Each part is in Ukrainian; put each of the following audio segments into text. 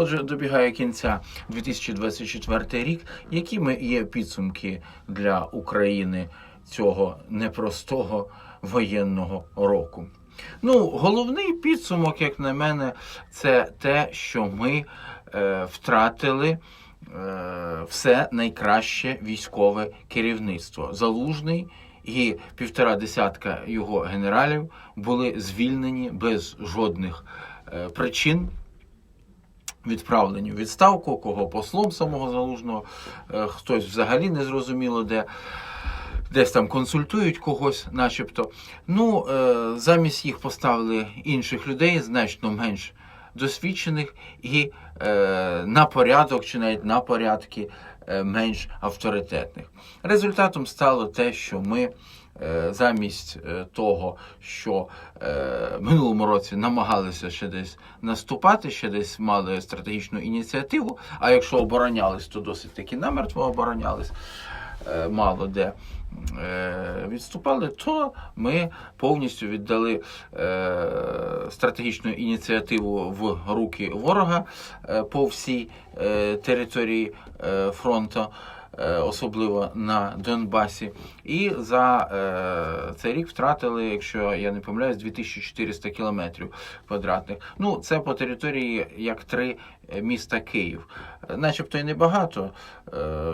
Отже, добігає кінця 2024 рік. Якими є підсумки для України цього непростого воєнного року? Ну, головний підсумок, як на мене, це те, що ми е, втратили е, все найкраще військове керівництво. Залужний і півтора десятка його генералів були звільнені без жодних е, причин. Відправлені у відставку, кого послом самого залужного, е, хтось взагалі не зрозуміло де. Десь там консультують когось, начебто. Ну, е, замість їх поставили інших людей, значно менш досвідчених і е, на порядок чи навіть на порядки менш авторитетних. Результатом стало те, що ми замість е, того, що е, в минулому році намагалися ще десь наступати, ще десь мали стратегічну ініціативу. А якщо оборонялись, то досить таки намертво оборонялись, е, мало де е, відступали, то ми повністю віддали е, стратегічну ініціативу в руки ворога е, по всій е, території е, фронту. Е, Особливо на Донбасі, і за е, цей рік втратили, якщо я не помиляюсь, 2400 кілометрів квадратних. Ну, це по території як три е, міста Київ. Начебто і небагато.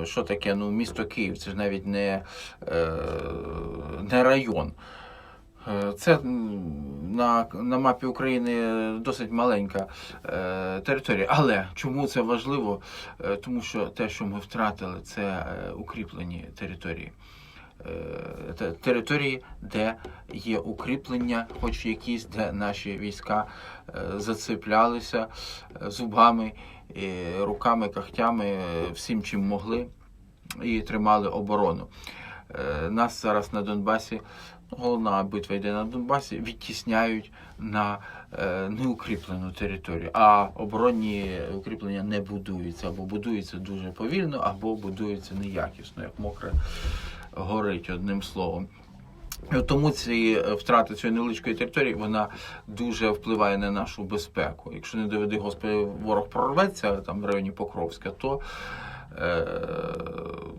Що таке? Ну, місто Київ, це ж навіть не, не район. Е, Це на, на мапі України досить маленька е, територія. Але чому це важливо? Е, тому що те, що ми втратили, це е, укріплені території. Е, території, де є укріплення, хоч якісь, де наші війська зацеплялися зубами, руками, когтями, е, всім чим могли, і тримали оборону. Нас зараз на Донбасі, головна битва йде на Донбасі, відтісняють на е, неукріплену територію, а оборонні укріплення не будуються, або будуються дуже повільно, або будуються неякісно, як мокре горить одним словом. Тому ці е, втрати цієї невеличкої території вона дуже впливає на нашу безпеку. Якщо не доведи Господи, ворог прорветься там в районі Покровська, то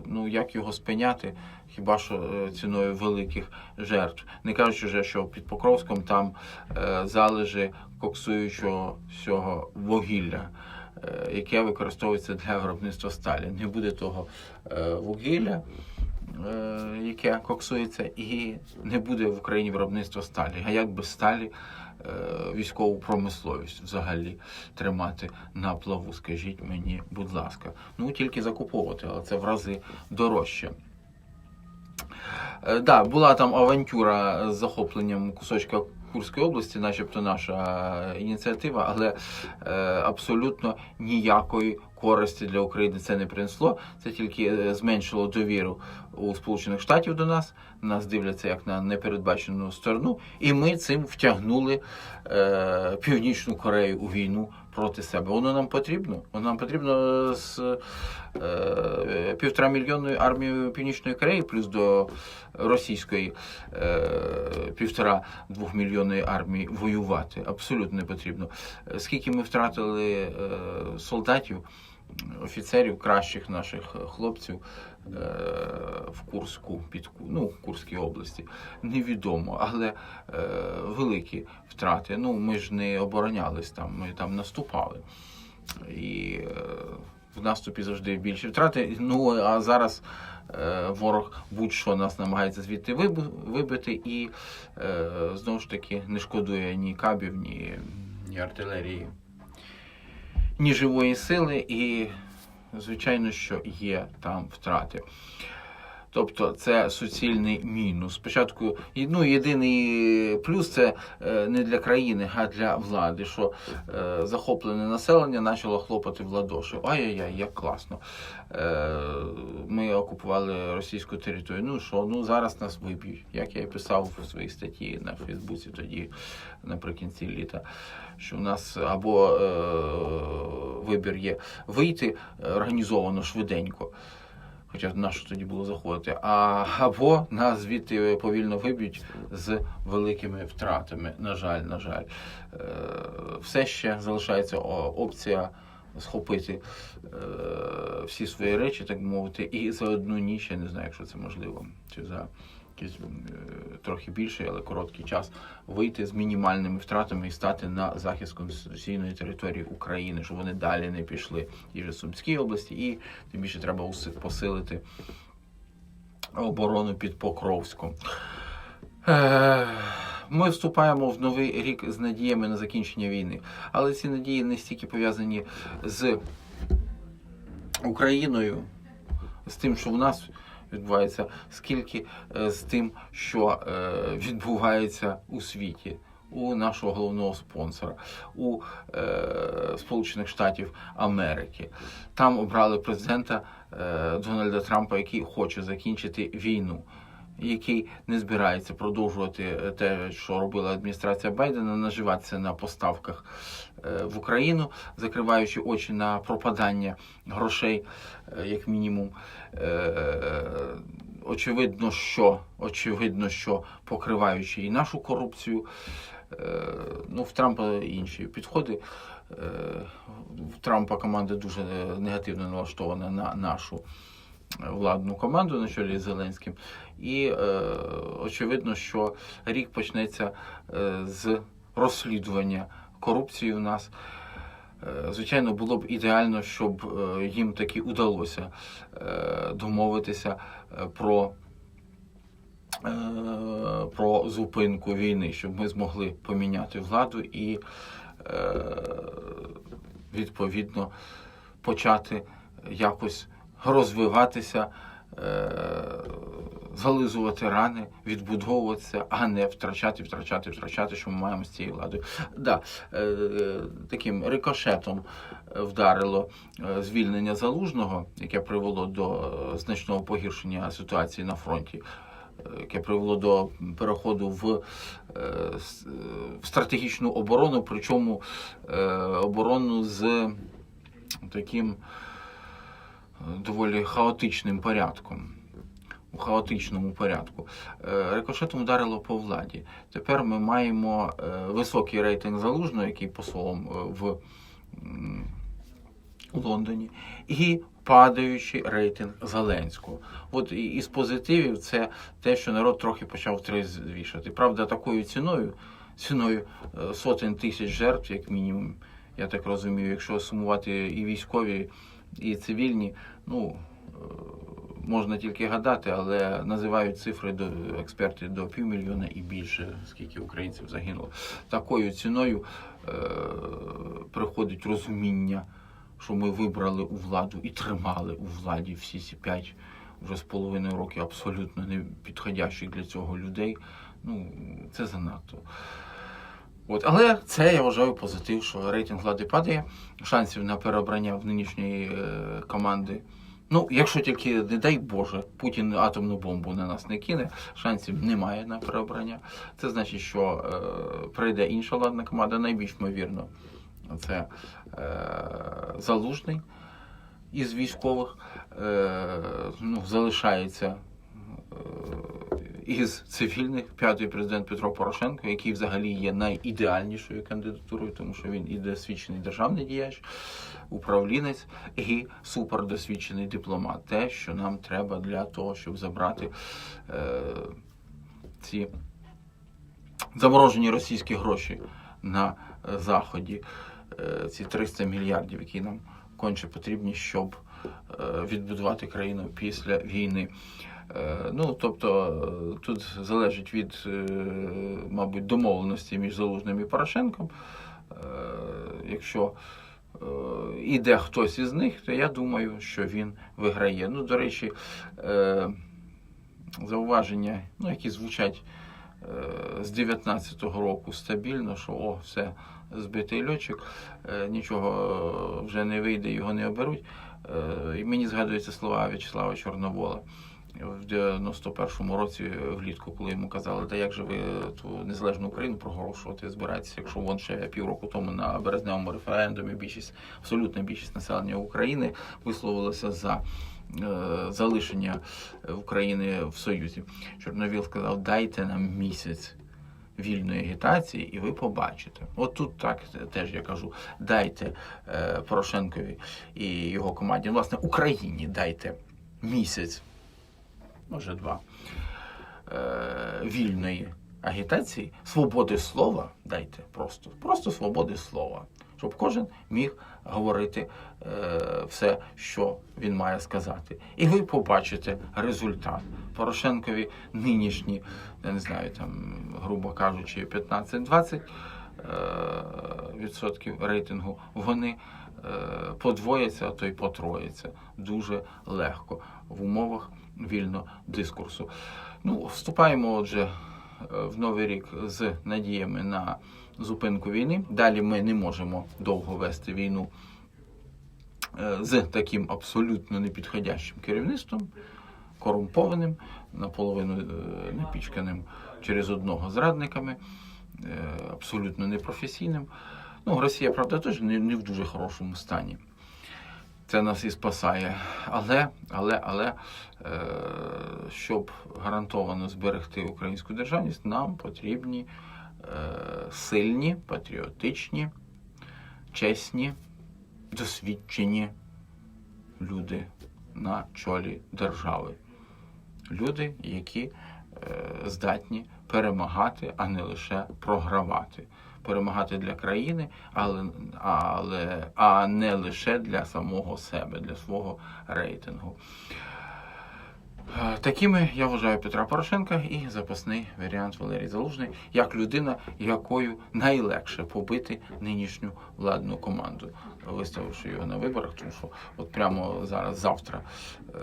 ну як його спиняти? Хіба що е, ціною великих жертв? Не кажучи вже, що під Покровськом там е, залежи коксуючого всього вугілля. е, Яке використовується для виробництва сталі. Не буде того е, вугілля, е, яке коксується, і не буде в Україні виробництва сталі. А як без сталі е, військову промисловість взагалі тримати на плаву? Скажіть мені, будь ласка. Ну тільки закуповувати, але це в рази дорожче. Так, Да, була там авантюра з захопленням кусочка Курської області, начебто наша ініціатива, але е, абсолютно ніякої користі для України це не принесло. Це тільки е, зменшило довіру у Сполучених Штатів до нас. Нас дивляться як на непередбачену сторону, і ми цим втягнули е, Північну Корею у війну проти себе. Воно нам потрібно. Воно нам потрібно з е, півтора мільйонною армією Північної Кореї, плюс до російської е, півтора двохмільйонної армії воювати. Абсолютно не потрібно. Е, Скільки ми втратили е, солдатів, офіцерів, кращих наших хлопців е, в Курську, під ну, в Курській області, невідомо, але е, великі втрати. Ну, ми ж не оборонялись там, ми там наступали. І е, в наступі завжди більші втрати. Ну а зараз е, ворог будь-що нас намагається звідти вибити і е, знову ж таки не шкодує ні кабів, ні, ні артилерії, ні живої сили, і звичайно, що є там втрати. Тобто це суцільний мінус. Спочатку, ну, єдиний плюс це е, не для країни, а для влади, що е, захоплене населення почало хлопати в ладоші. Ай-яй-яй, як класно. Е, ми окупували російську територію. Ну що, ну зараз нас виб'ють, як я і писав у своїй статті на Фейсбуці тоді наприкінці літа. Що в нас або вибір є вийти е, організовано швиденько. Хоча на що тоді було заходити, а або нас звідти повільно виб'ють з великими втратами. На жаль, на жаль, Е, все ще залишається опція схопити е, всі свої речі, так мовити, і за одну ніч, я не знаю, якщо це можливо, чи за е, трохи більший, але короткий час вийти з мінімальними втратами і стати на захист конституційної території України, щоб вони далі не пішли і в Сумській області, і тим більше треба посилити оборону під Покровськом. Е, Ми вступаємо в новий рік з надіями на закінчення війни, але ці надії не стільки пов'язані з Україною, з тим, що в нас відбувається, скільки е, з тим, що е, відбувається у світі. У нашого головного спонсора у е, Сполучених Штатів Америки. Там обрали президента е, Дональда Трампа, який хоче закінчити війну, який не збирається продовжувати е, те, що робила адміністрація Байдена, наживатися на поставках в Україну, закриваючи очі на пропадання грошей, е, як мінімум. Е, Очевидно, що очевидно, що покриваючи і нашу корупцію, е, ну в Трампа інші підходи. Е, В Трампа команда дуже негативно налаштована на нашу владну команду на чолі з Зеленським. І е, очевидно, що рік почнеться е, з розслідування корупції у нас. Е, Звичайно, було б ідеально, щоб е, їм таки удалося е, домовитися про, про зупинку війни, щоб ми змогли поміняти владу і відповідно почати якось розвиватися, зализувати рани, відбудовуватися, а не втрачати, втрачати, втрачати, що ми маємо з цією владою. Да, е, таким рикошетом вдарило е, звільнення залужного, яке привело до е, значного погіршення ситуації на фронті. Яке привело до переходу в, в стратегічну оборону, причому оборону з таким доволі хаотичним порядком. У хаотичному порядку. Е, Рикошетом ударило по владі. Тепер ми маємо е, високий рейтинг залужного, який посолом е, в Лондоні, і падаючий рейтинг Зеленського. От із позитивів це те, що народ трохи почав трезвішати. Правда, такою ціною, ціною сотень тисяч жертв, як мінімум, я так розумію, якщо сумувати і військові, і цивільні, ну. Можна тільки гадати, але називають цифри до експерти до півмільйона і більше, скільки українців загинуло. Такою ціною е, приходить розуміння, що ми вибрали у владу і тримали у владі всі ці п'ять вже з половиною років абсолютно не підходящих для цього людей. Ну, це занадто. От, але це я вважаю позитив, що рейтинг влади падає, шансів на переобрання в нинішньої е, команди. Ну, якщо тільки, не дай Боже, Путін атомну бомбу на нас не кине, шансів немає на переобрання. Це значить, що е, прийде інша владна команда, найбільш ймовірно, це е, залужний із військових, е, ну, залишається е, із цивільних п'ятий президент Петро Порошенко, який взагалі є найідеальнішою кандидатурою, тому що він і досвідчений державний діяч, управлінець і супердосвідчений дипломат. Те, що нам треба для того, щоб забрати е, ці заморожені російські гроші на е, заході, е, ці 300 мільярдів, які нам конче потрібні, щоб е, відбудувати країну після війни. Е, Ну, тобто е, тут залежить від, е, мабуть, домовленості між Залужним і Порошенком. Якщо е, іде хтось із них, то я думаю, що він виграє. Ну, до речі, зауваження, ну, які звучать з 19-го року стабільно, що о, все, збитий льотчик, нічого вже не вийде, його не оберуть. І мені згадуються слова В'ячеслава Чорновола в 91-му році влітку, коли йому казали, та як же ви ту незалежну Україну проголошувати збираєтеся, якщо вон ще півроку тому на березневому референдумі більшість, абсолютна більшість населення України висловилася за е, залишення України в Союзі. Чорновіл сказав, дайте нам місяць. вільної агітації, і ви побачите. От тут так теж я кажу: дайте е, Порошенкові і його команді, власне, Україні дайте місяць, може два, е, вільної агітації, свободи слова дайте просто, просто свободи слова, щоб кожен міг говорити е, все, що він має сказати. І ви побачите результат. Порошенкові нинішні, я не знаю, там, грубо кажучи, 15-20 е, відсотків рейтингу, вони подвояться, а то й потрояться дуже легко в умовах вільного дискурсу. Ну, вступаємо отже е, в новий рік з надіями на зупинку війни. Далі ми не можемо довго вести війну е, з таким абсолютно непідходящим керівництвом, корумпованим, наполовину е, напічканим через одного зрадниками, абсолютно непрофесійним. Ну, Росія, правда, теж не в дуже хорошому стані. Це нас і спасає. Але, але, але, е, щоб гарантовано зберегти українську державність, нам потрібні е, сильні, патріотичні, чесні, досвідчені люди на чолі держави. Люди, які е, здатні перемагати, а не лише програвати. Перемагати для країни, але, але, а не лише для самого себе, для свого рейтингу. Е, Такими я вважаю Петра Порошенка і запасний варіант Валерій Залужний як людина, якою найлегше побити нинішню владну команду, виставивши його на виборах, тому що от прямо зараз, завтра, е,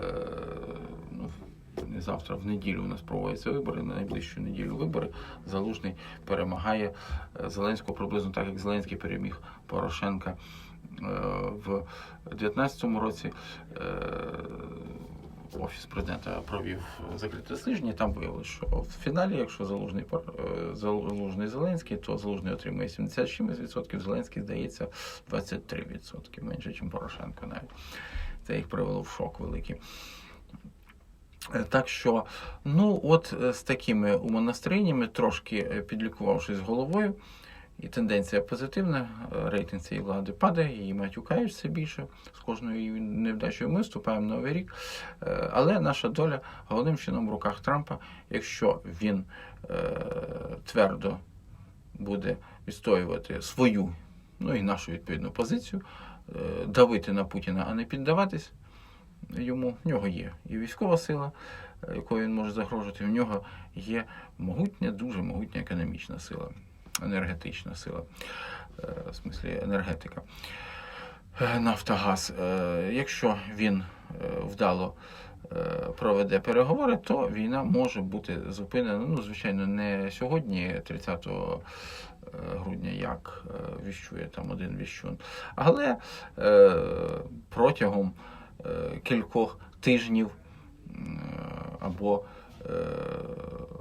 ну, завтра, в неділю у нас проводяться вибори, на найближчу неділю вибори. Залужний перемагає е, Зеленського приблизно так, як Зеленський переміг Порошенка е, в 2019 році. Е, Офіс президента провів закрите дослідження. і Там виявилося, що в фіналі, якщо залужний залужний Зеленський, то залужний отримує 77%, Зеленський здається 23%, менше, ніж Порошенко навіть. Це їх привело в шок великий. Е, Так що, ну от е, з такими умонастроєннями, трошки е, підлікувавшись головою, і тенденція позитивна, рейтинг цієї влади падає, її матюкають більше з кожною невдачею. Ми вступаємо в новий рік. Але наша доля головним чином в руках Трампа, якщо він е, твердо буде відстоювати свою, ну і нашу відповідну позицію, е, давити на Путіна, а не піддаватись йому. В нього є і військова сила, е, якою він може загрожувати. В нього є могутня, дуже могутня економічна сила, енергетична сила, е, в смислі енергетика. Е, Нафтогаз. Якщо він вдало проведе переговори, то війна може бути зупинена. Ну, звичайно, не сьогодні, 30 грудня, як віщує там один віщун, але протягом кількох тижнів е, або е,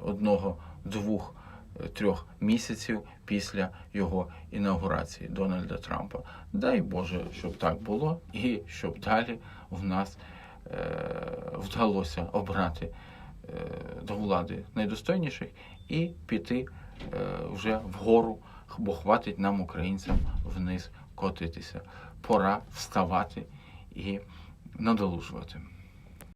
одного, двох, е, трьох місяців після його інаугурації Дональда Трампа. Дай Боже, щоб так було, і щоб далі в нас е, вдалося обрати е, до влади найдостойніших і піти е, вже вгору, бо хватить нам, українцям, вниз котитися. Пора вставати і надолужувати.